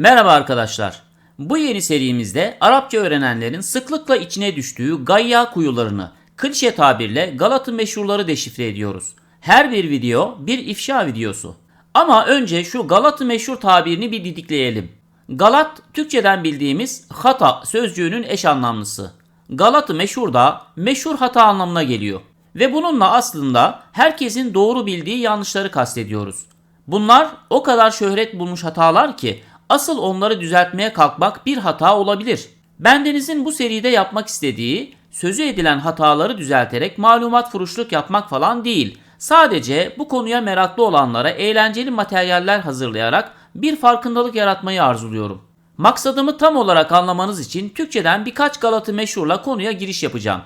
Merhaba arkadaşlar. Bu yeni serimizde Arapça öğrenenlerin sıklıkla içine düştüğü gayya kuyularını, klişe tabirle Galat'ın meşhurları deşifre ediyoruz. Her bir video bir ifşa videosu. Ama önce şu Galat'ı meşhur tabirini bir didikleyelim. Galat, Türkçeden bildiğimiz hata sözcüğünün eş anlamlısı. Galat'ı meşhur da meşhur hata anlamına geliyor. Ve bununla aslında herkesin doğru bildiği yanlışları kastediyoruz. Bunlar o kadar şöhret bulmuş hatalar ki asıl onları düzeltmeye kalkmak bir hata olabilir. Bendenizin bu seride yapmak istediği sözü edilen hataları düzelterek malumat furuşluk yapmak falan değil. Sadece bu konuya meraklı olanlara eğlenceli materyaller hazırlayarak bir farkındalık yaratmayı arzuluyorum. Maksadımı tam olarak anlamanız için Türkçeden birkaç Galatı meşhurla konuya giriş yapacağım.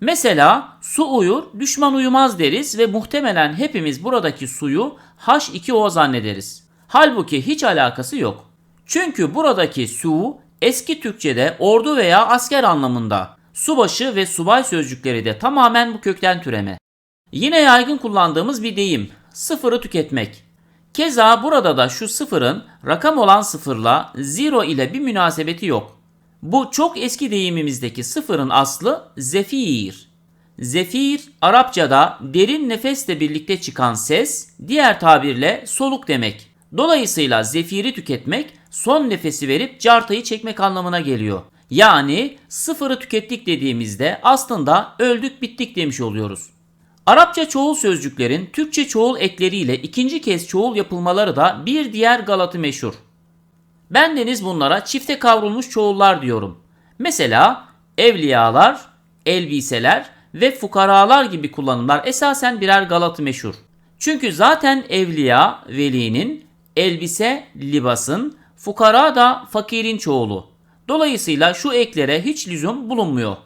Mesela su uyur, düşman uyumaz deriz ve muhtemelen hepimiz buradaki suyu H2O zannederiz. Halbuki hiç alakası yok. Çünkü buradaki su eski Türkçede ordu veya asker anlamında. Subaşı ve subay sözcükleri de tamamen bu kökten türeme. Yine yaygın kullandığımız bir deyim, sıfırı tüketmek. Keza burada da şu sıfırın rakam olan sıfırla zero ile bir münasebeti yok. Bu çok eski deyimimizdeki sıfırın aslı zefir. Zefir Arapçada derin nefesle birlikte çıkan ses, diğer tabirle soluk demek. Dolayısıyla zefiri tüketmek son nefesi verip cartayı çekmek anlamına geliyor. Yani sıfırı tükettik dediğimizde aslında öldük bittik demiş oluyoruz. Arapça çoğul sözcüklerin Türkçe çoğul ekleriyle ikinci kez çoğul yapılmaları da bir diğer Galatı meşhur. Bendeniz bunlara çifte kavrulmuş çoğullar diyorum. Mesela evliyalar, elbiseler ve fukaralar gibi kullanımlar esasen birer Galatı meşhur. Çünkü zaten evliya velinin, elbise libasın, fukara da fakirin çoğulu. Dolayısıyla şu eklere hiç lüzum bulunmuyor.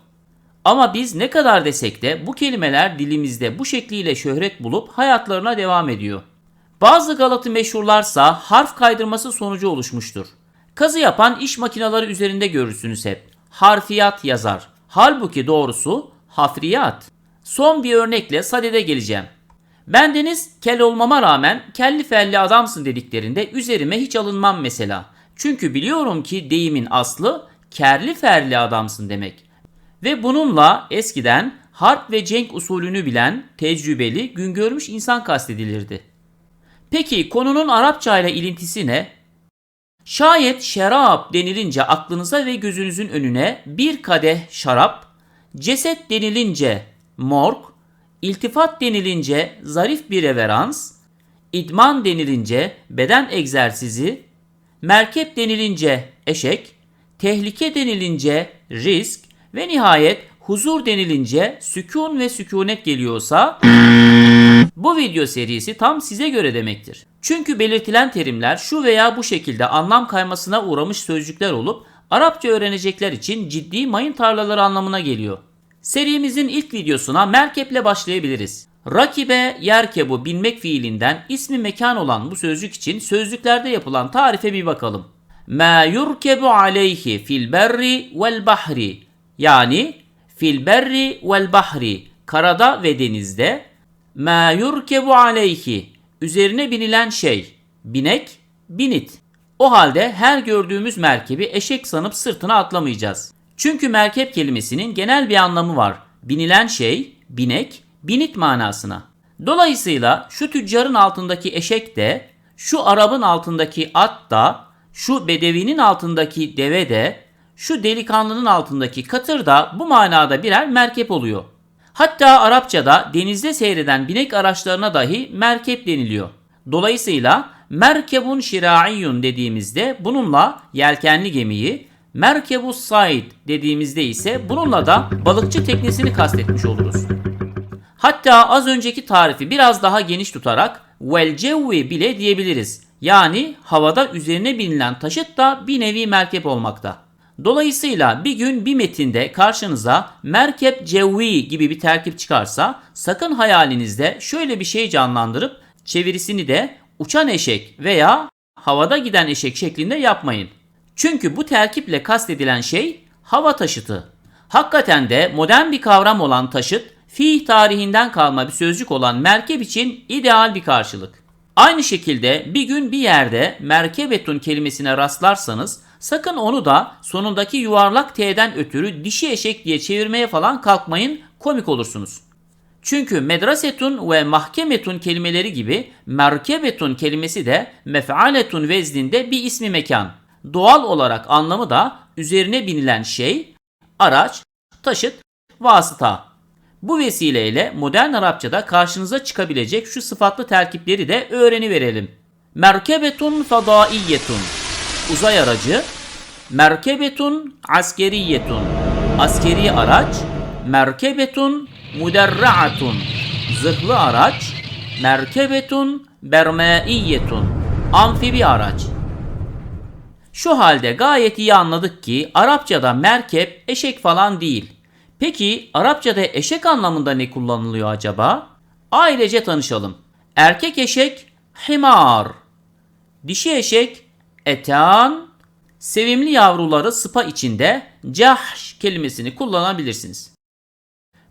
Ama biz ne kadar desek de bu kelimeler dilimizde bu şekliyle şöhret bulup hayatlarına devam ediyor. Bazı Galatı meşhurlarsa harf kaydırması sonucu oluşmuştur. Kazı yapan iş makineleri üzerinde görürsünüz hep. Harfiyat yazar. Halbuki doğrusu hafriyat. Son bir örnekle sadede geleceğim. Bendeniz kel olmama rağmen kelli felli adamsın dediklerinde üzerime hiç alınmam mesela. Çünkü biliyorum ki deyimin aslı kerli ferli adamsın demek. Ve bununla eskiden harp ve cenk usulünü bilen, tecrübeli, gün görmüş insan kastedilirdi. Peki konunun Arapça ile ilintisi ne? Şayet şerap denilince aklınıza ve gözünüzün önüne bir kadeh şarap, ceset denilince morg, iltifat denilince zarif bir reverans, idman denilince beden egzersizi, merkep denilince eşek, tehlike denilince risk ve nihayet huzur denilince sükun ve sükunet geliyorsa bu video serisi tam size göre demektir. Çünkü belirtilen terimler şu veya bu şekilde anlam kaymasına uğramış sözcükler olup Arapça öğrenecekler için ciddi mayın tarlaları anlamına geliyor. Serimizin ilk videosuna merkeple başlayabiliriz. Rakibe yerkebu binmek fiilinden ismi mekan olan bu sözcük için sözlüklerde yapılan tarife bir bakalım. Ma yurkebu aleyhi fil berri vel bahri yani fil berri vel bahri karada ve denizde ma yurkebu aleyhi üzerine binilen şey binek binit. O halde her gördüğümüz merkebi eşek sanıp sırtına atlamayacağız. Çünkü merkep kelimesinin genel bir anlamı var. Binilen şey binek binit manasına. Dolayısıyla şu tüccarın altındaki eşek de, şu Arap'ın altındaki at da, şu bedevinin altındaki deve de, şu delikanlının altındaki katır da bu manada birer merkep oluyor. Hatta Arapçada denizde seyreden binek araçlarına dahi merkep deniliyor. Dolayısıyla merkebun şiraiyyun dediğimizde bununla yelkenli gemiyi, merkebus said dediğimizde ise bununla da balıkçı teknesini kastetmiş oluruz. Hatta az önceki tarifi biraz daha geniş tutarak vel cevvi bile diyebiliriz. Yani havada üzerine binilen taşıt da bir nevi merkep olmakta. Dolayısıyla bir gün bir metinde karşınıza merkep cevvi gibi bir terkip çıkarsa sakın hayalinizde şöyle bir şey canlandırıp çevirisini de uçan eşek veya havada giden eşek şeklinde yapmayın. Çünkü bu terkiple kastedilen şey hava taşıtı. Hakikaten de modern bir kavram olan taşıt, fiih tarihinden kalma bir sözcük olan merkep için ideal bir karşılık. Aynı şekilde bir gün bir yerde merkebetun kelimesine rastlarsanız sakın onu da sonundaki yuvarlak T'den ötürü dişi eşek diye çevirmeye falan kalkmayın komik olursunuz. Çünkü medrasetun ve mahkemetun kelimeleri gibi merkebetun kelimesi de mef'aletun vezninde bir ismi mekan. Doğal olarak anlamı da üzerine binilen şey, araç, taşıt, vasıta. Bu vesileyle modern Arapçada karşınıza çıkabilecek şu sıfatlı terkipleri de öğreniverelim. Merkebetun fadaiyetun uzay aracı, merkebetun askeriyetun askeri araç, merkebetun muderraatun zırhlı araç, merkebetun bermaiyetun amfibi araç. Şu halde gayet iyi anladık ki Arapçada merkep eşek falan değil. Peki Arapçada eşek anlamında ne kullanılıyor acaba? Ailece tanışalım. Erkek eşek himar. Dişi eşek etan. Sevimli yavruları sıpa içinde cahş kelimesini kullanabilirsiniz.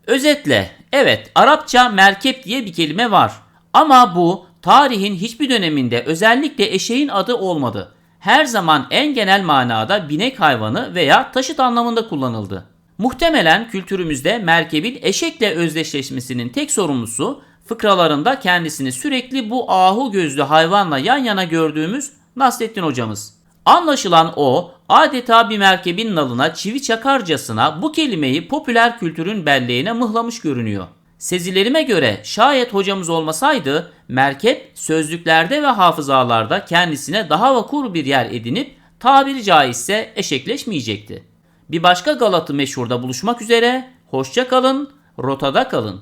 Özetle, evet Arapça merkep diye bir kelime var. Ama bu tarihin hiçbir döneminde özellikle eşeğin adı olmadı. Her zaman en genel manada binek hayvanı veya taşıt anlamında kullanıldı. Muhtemelen kültürümüzde merkebin eşekle özdeşleşmesinin tek sorumlusu fıkralarında kendisini sürekli bu ahu gözlü hayvanla yan yana gördüğümüz Nasrettin hocamız. Anlaşılan o adeta bir merkebin nalına çivi çakarcasına bu kelimeyi popüler kültürün belleğine mıhlamış görünüyor. Sezilerime göre şayet hocamız olmasaydı merkep sözlüklerde ve hafızalarda kendisine daha vakur bir yer edinip tabiri caizse eşekleşmeyecekti. Bir başka Galatı meşhurda buluşmak üzere, hoşça kalın, rotada kalın.